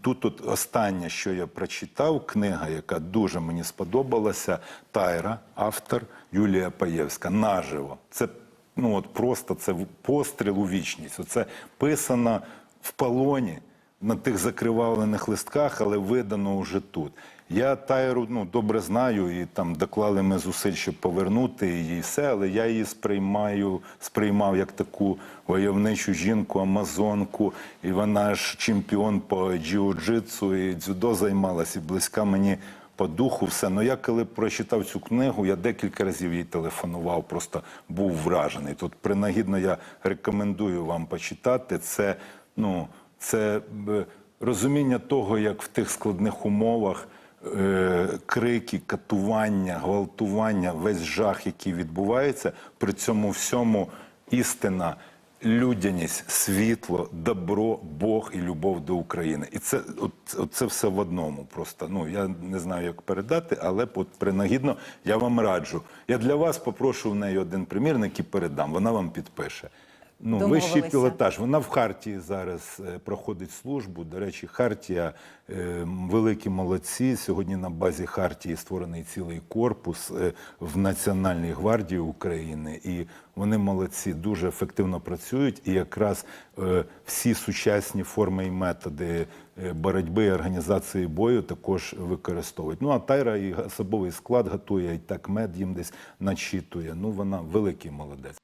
тут от останнє, що я прочитав, книга, яка дуже мені сподобалася, Тайра, автор Юлія Паєвська, наживо. Це ну от просто це постріл у вічність. Оце писано в полоні на тих закривавлених листках, але видано вже тут. Я Тайру ну, добре знаю, і там доклали ми зусиль, щоб повернути її все, але я її сприймаю, сприймав як таку войовничу жінку, амазонку, і вона ж чемпіон по джиу-джитсу і дзюдо займалась, і близька мені по духу все. Ну я коли прочитав цю книгу, я декілька разів їй телефонував, просто був вражений. Тут принагідно я рекомендую вам почитати. Це ну це е, розуміння того, як в тих складних умовах. е, Крики, катування, гвалтування, весь жах, який відбувається, при цьому всьому істина, людяність, світло, добро, Бог і любов до України. І це от, це все в одному. Просто ну я не знаю, як передати, але от принагідно я вам раджу. Я для вас попрошу в неї один примірник і передам. Вона вам підпише. Ну, вищий пілотаж. Вона в Хартії зараз е, проходить службу. До речі, Хартія е, великі молодці. Сьогодні на базі Хартії створений цілий корпус е, в Національній гвардії України. І вони молодці, дуже ефективно працюють. І якраз всі сучасні форми і методи боротьби і організації бою також використовують. Ну а Тайра і особовий склад готує, і так мед їм десь начитує. Ну вона великий молодець.